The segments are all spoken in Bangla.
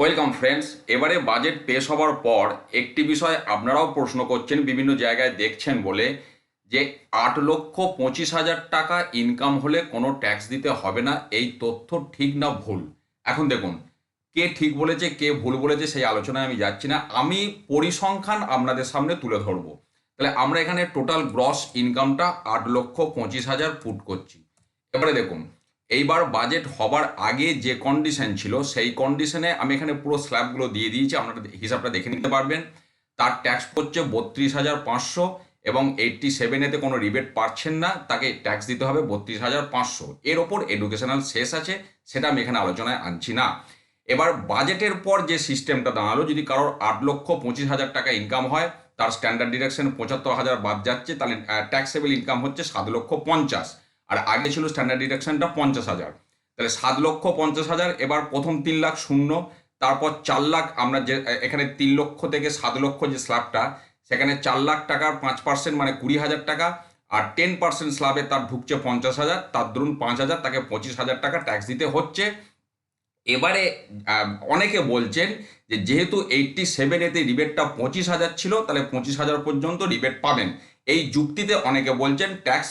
ওয়েলকাম ফ্রেন্ডস এবারে বাজেট পেশ হওয়ার পর একটি বিষয় আপনারাও প্রশ্ন করছেন, বিভিন্ন জায়গায় দেখছেন বলে যে আট লক্ষ পঁচিশ হাজার টাকা ইনকাম হলে কোনো ট্যাক্স দিতে হবে না, এই তথ্য ঠিক না ভুল? এখন দেখুন, কে ঠিক বলেছে, কে ভুল বলেছে সেই আলোচনায় আমি যাচ্ছি না। আমি পরিসংখ্যান আপনাদের সামনে তুলে ধরবো। তাহলে আমরা এখানে টোটাল গ্রস ইনকামটা আট লক্ষ পঁচিশ হাজার ফুট করছি। এবারে দেখুন এইবার বাজেট হবার আগে যে কন্ডিশন ছিল, সেই কন্ডিশনে আমি এখানে পুরো স্ল্যাবগুলো দিয়ে দিয়েছি, আপনারা হিসাবটা দেখে নিতে পারবেন। তার ট্যাক্স পড়ছে বত্রিশ হাজার পাঁচশো এবং এইটটি সেভেনেতে কোনো রিবেট পাচ্ছেন না, তাকে ট্যাক্স দিতে হবে বত্রিশ হাজার পাঁচশো। এর ওপর এডুকেশনাল শেষ আছে, সেটা আমি এখানে আলোচনায় আনছি না। এবার বাজেটের পর যে সিস্টেমটা দাঁড়াল, যদি কারোর আট লক্ষ পঁচিশ হাজার টাকা ইনকাম হয়, তার স্ট্যান্ডার্ড ডিডাকশন পঁচাত্তর হাজার বাদ যাচ্ছে, তাহলে ট্যাক্সেবল ইনকাম হচ্ছে সাত লক্ষ পঞ্চাশ। আর আগে ছিল স্ট্যান্ডার্ড ডিডাকশনটা পঞ্চাশ হাজার। তাহলে সাত লক্ষ পঞ্চাশ হাজার, এবার প্রথম তিন লাখ শূন্য, তারপর চার লাখ আমরা যে এখানে তিন লক্ষ থেকে সাত লক্ষ যে স্ল্যাবটা সেখানে চার লাখ টাকার পাঁচ পার্সেন্ট মানে কুড়ি হাজার টাকা, আর টেন পার্সেন্ট স্ল্যাবে তার ঢুকছে পঞ্চাশ হাজার, তার ধরুন পাঁচ হাজার, তাকে পঁচিশ হাজার টাকা ট্যাক্স দিতে হচ্ছে। এবারে অনেকে বলছেন যে যেহেতু এইটটি সেভেন এতে রিবেটটা পঁচিশ হাজার ছিল, তাহলে পঁচিশ হাজার পর্যন্ত রিবেট পাবেন। এই যুক্তিতে অনেকে বলছেন ট্যাক্স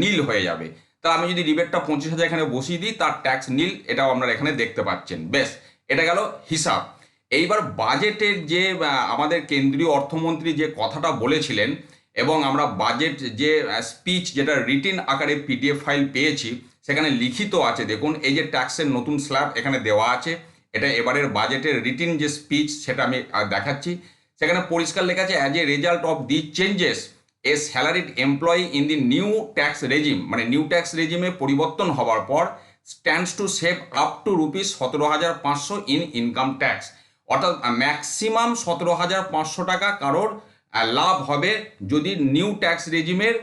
নীল হয়ে যাবে। তা আমি যদি রিবেটটা পঁচিশ হাজার এখানে বসিয়ে দিই, তার ট্যাক্স নীল, এটাও আপনারা এখানে দেখতে পাচ্ছেন। বেশ, এটা গেল হিসাব। এইবার বাজেটের যে আমাদের কেন্দ্রীয় অর্থমন্ত্রী যে কথাটা বলেছিলেন, এবং আমরা বাজেট যে স্পিচ যেটা রিটিন আকারে পিডিএফ ফাইল পেয়েছি, সেখানে লিখিত আছে। দেখুন, এই যে ট্যাক্সের নতুন স্ল্যাব এখানে দেওয়া আছে, এটা এবারের বাজেটের রিটিন যে স্পিচ সেটা আমি দেখাচ্ছি। সেখানে পরিষ্কার লেখা আছে as a result of the changes a salaried employee in the new tax regime মানে নিউ ট্যাক্স রেজিমে পরিবর্তন হওয়ার পর stands to save up to rupees সতেরো হাজার পাঁচশো ইন ইনকাম ট্যাক্স অর্থাৎ ম্যাক্সিমাম সতেরো হাজার পাঁচশো টাকা কারোর লাভ হবে যদি নিউ ট্যাক্স রেজিমের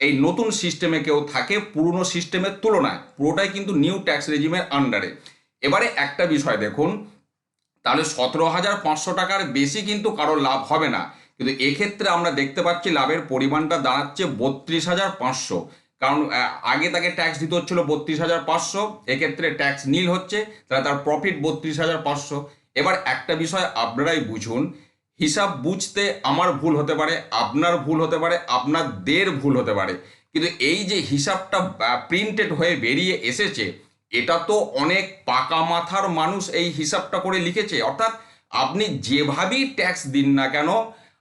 এই নতুন সিস্টেমে কেউ থাকে পুরনো সিস্টেমের তুলনায়। পুরোটাই কিন্তু নিউ ট্যাক্স রেজিমের আন্ডারে এবারে একটা বিষয় দেখুন, তাহলে সতেরো হাজার পাঁচশো টাকার বেশি কিন্তু কারোর লাভ হবে না। কিন্তু এক্ষেত্রে আমরা দেখতে পাচ্ছি লাভের পরিমাণটা দাঁড়াচ্ছে বত্রিশ হাজার পাঁচশো। কারণ আগে তাকে ট্যাক্স দিতে হচ্ছিল বত্রিশ হাজার পাঁচশো, এক্ষেত্রে ট্যাক্স নীল হচ্ছে, তাহলে তার প্রফিট বত্রিশ হাজার পাঁচশো। এবার একটা বিষয় আপনারাই বুঝুন, হিসাব বুঝতে আমার ভুল হতে পারে, আপনার ভুল হতে পারে, আপনাদের ভুল হতে পারে। কিন্তু এই যে হিসাবটা প্রিন্টেড হয়ে বেরিয়ে এসেছে, এটা তো অনেক পাকা মাথার মানুষ এই হিসাবটা করে লিখেছে। অর্থাৎ আপনি যেভাবেই ট্যাক্স দিন না কেন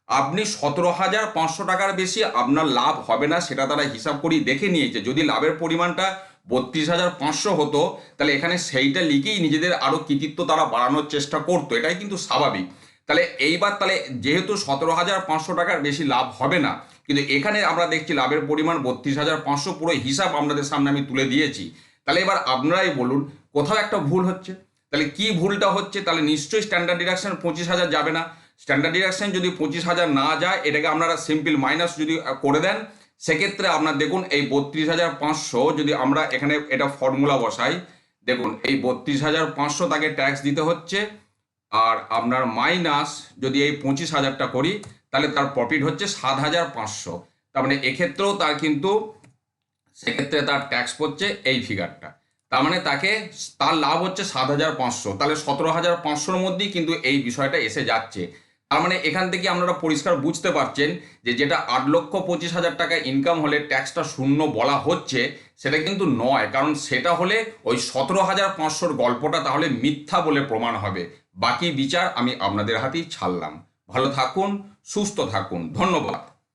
আপনি সতেরো হাজার পাঁচশো টাকার বেশি আপনার লাভ হবে না, সেটা তারা হিসাব করেই দেখে নিয়েছে। যদি লাভের পরিমাণটা বত্রিশ হাজার পাঁচশো হতো, তাহলে এখানে সেইটা লিখেই নিজেদের আরও কৃতিত্ব তারা বাড়ানোর চেষ্টা করতো। এটাই কিন্তু স্বাভাবিক। তাহলে এইবার তাহলে যেহেতু সতেরো হাজার পাঁচশো টাকার বেশি লাভ হবে না, কিন্তু এখানে আমরা দেখছি লাভের পরিমাণ বত্রিশ হাজার পাঁচশো পুরো হিসাব আপনাদের সামনে আমি তুলে দিয়েছি। তাহলে এবার আপনারাই বলুন, কোথাও একটা ভুল হচ্ছে? তাহলে কি ভুলটা হচ্ছে? তাহলে নিশ্চয়ই স্ট্যান্ডার্ড ডিডাকশন পঁচিশ হাজার যাবে না। স্ট্যান্ডার্ড ডিডাকশন যদি পঁচিশ হাজার না যায়, এটাকে আপনারা সিম্পল মাইনাস যদি করে দেন, সেক্ষেত্রে আপনার দেখুন এই বত্রিশ হাজার পাঁচশো যদি আমরা এখানে এটা ফর্মুলা বসাই, দেখুন এই বত্রিশ হাজার পাঁচশো তাকে ট্যাক্স দিতে হচ্ছে, আর আপনার মাইনাস যদি এই পঁচিশ হাজারটা করি, তাহলে তার প্রফিট হচ্ছে সাত হাজার পাঁচশো। তার মানে এক্ষেত্রেও তার কিন্তু, সেক্ষেত্রে তার ট্যাক্স পড়ছে এই ফিগারটা তার মানে তাকে, তার লাভ হচ্ছে সাত হাজার পাঁচশো। তাহলে সতেরো হাজার পাঁচশোর মধ্যেই কিন্তু এই বিষয়টা এসে যাচ্ছে। তার মানে এখান থেকে আপনারা পরিষ্কার বুঝতে পারছেন যে যেটা আট লক্ষ পঁচিশ হাজার টাকা ইনকাম হলে ট্যাক্সটা শূন্য বলা হচ্ছে, সেটা কিন্তু নয়। কারণ সেটা হলে ওই সতেরো হাজার পাঁচশোর গল্পটা তাহলে মিথ্যা বলে প্রমাণ হবে। বাকি বিচার আমি আপনাদের হাতেই ছাড়লাম। ভালো থাকুন, সুস্থ থাকুন। ধন্যবাদ।